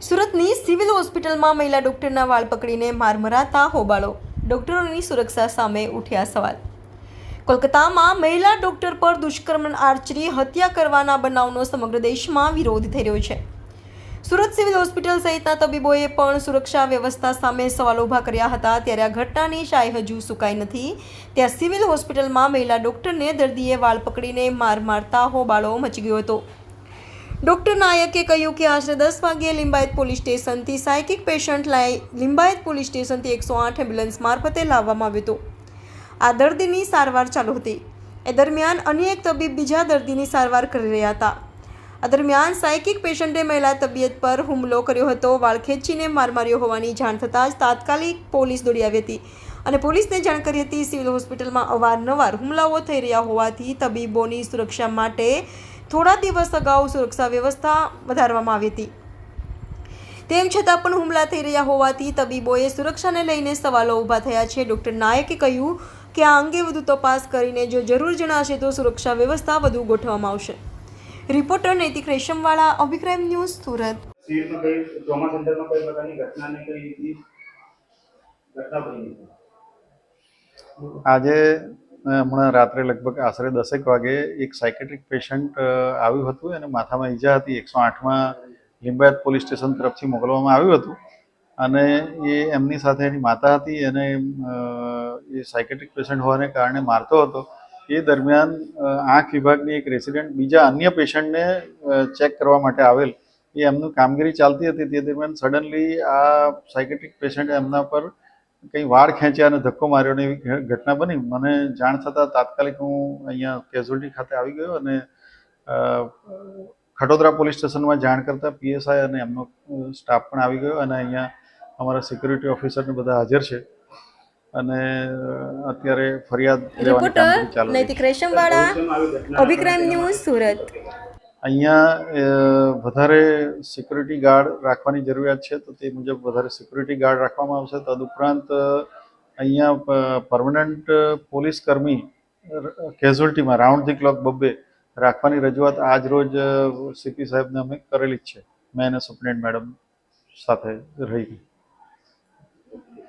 સુરતની સિવિલ હોસ્પિટલમાં મહિલા ડોક્ટરના વાળ પકડીને માર મરાતા હોબાળો. ડોક્ટરોની સુરક્ષા સામે ઉઠ્યા સવાલ. કોલકાતામાં મહિલા ડોક્ટર પર દુષ્કર્મ આર્ચરી, હત્યા કરવાના બનાવનો સમગ્ર દેશમાં વિરોધ થઈ રહ્યો છે. સુરત સિવિલ હોસ્પિટલ સહિતના તબીબોએ પણ સુરક્ષા વ્યવસ્થા સામે સવાલો ઊભા કર્યા હતા. ત્યારે આ ઘટનાની શાય હજુ સુકાઈ નથી. ત્યાં સિવિલ હોસ્પિટલમાં મહિલા ડોક્ટરને દર્દીએ વાળ પકડીને માર મારતા હોબાળો મચી ગયો હતો. ડોક્ટર નાયકે કહ્યું કે આશરે દસ વાગ્યે લિંબાયત પોલીસ સ્ટેશનથી સાયકિક પેશન્ટ લાઈ લિંબાયત પોલીસ સ્ટેશનથી એકસો આઠ એમ્બ્યુલન્સ મારફતે લાવવામાં આવ્યો હતો. આ દર્દીની સારવાર ચાલુ હતી. એ દરમિયાન અન્ય એક તબીબ બીજા દર્દીની સારવાર કરી રહ્યા હતા. આ દરમિયાન સાયકિક પેશન્ટે મહિલા તબિયત પર હુમલો કર્યો હતો. વાળ ખેંચીને માર માર્યો હોવાની જાણ થતાં જ તાત્કાલિક પોલીસ દોડી આવી હતી અને પોલીસને જાણ કરી હતી સિવિલ હોસ્પિટલમાં અવારનવાર હુમલાઓ થઈ રહ્યા હોવાથી તબીબોની સુરક્ષા માટે થોડા દિવસ અગાઉ સુરક્ષા વ્યવસ્થા વધારવામાં આવી હતી. તેમ છતાં પણ હુમલા થઈ રહ્યા હોવાથી તબીબોએ સુરક્ષાને લઈને સવાલો ઊભા થયા છે. ડૉક્ટર નાયકે કહ્યું કે આ અંગે વધુ તપાસ કરીને જો જરૂર જણાશે તો સુરક્ષા વ્યવસ્થા વધુ ગોઠવવામાં આવશે. રિપોર્ટર નૈતિક રેશમવાળા અભિક્રમ ન્યૂઝ સુરત. આજે હમણાં રાત્રે લગભગ આશરે દસેક વાગે એક સાયકેટ્રિક પેશન્ટ આવ્યું હતું અને માથામાં ઈજા હતી. એકસો આઠમાં લિંબાયત પોલીસ સ્ટેશન તરફથી મોકલવામાં આવ્યું હતું. અને એ એમની સાથે એની માતા હતી અને એ સાયકેટ્રિક પેશન્ટ હોવાને કારણે મારતો હતો. એ દરમિયાન આંખ વિભાગની એક રેસિડેન્ટ બીજા અન્ય પેશન્ટને ચેક કરવા માટે આવેલ. એ એમનું કામગીરી ચાલતી હતી. તે દરમિયાન સડનલી આ સાયકેટ્રિક પેશન્ટે એમના પર કંઈ વાળ ખેંચ્યા અને ધક્કો માર્યો ને એવી ઘટના બની. મને જાણ થતાં તાત્કાલિક હું અહીંયા કેઝ્યુઅલ્ટી ખાતે આવી ગયો અને ખડોદરા ખટોદરા પોલીસ સ્ટેશનમાં જાણ કરતાં પીએસઆઈ અને એમનો સ્ટાફ પણ આવી ગયો અને અહીંયા અમારા સિક્યુરિટી ઓફિસરને બધા હાજર છે. અને અત્યારે ફરિયાદ લેવાની કામગીરી રિપોર્ટર ચાલુ નૈતિક રેશમવાળા અભિક્રમ ન્યૂઝ સુરત. અહીંયા વધારે સિક્યુરિટી ગાર્ડ રાખવાની જરૂરિયાત છે, તો તે મુજબ વધારે સિક્યુરિટી ગાર્ડ રાખવામાં આવશે. તદુપરાંત અહીંયા પરમનન્ટ પોલીસ કર્મી કેઝ્યુઅલ્ટીમાં રાઉન્ડ ધી ક્લોક બબ્બે રાખવાની રજૂઆત આજ રોજ સીપી સાહેબને અમે કરેલી જ છે. મેં અને સુપ્રિન્ટ મેડમ સાથે રહી.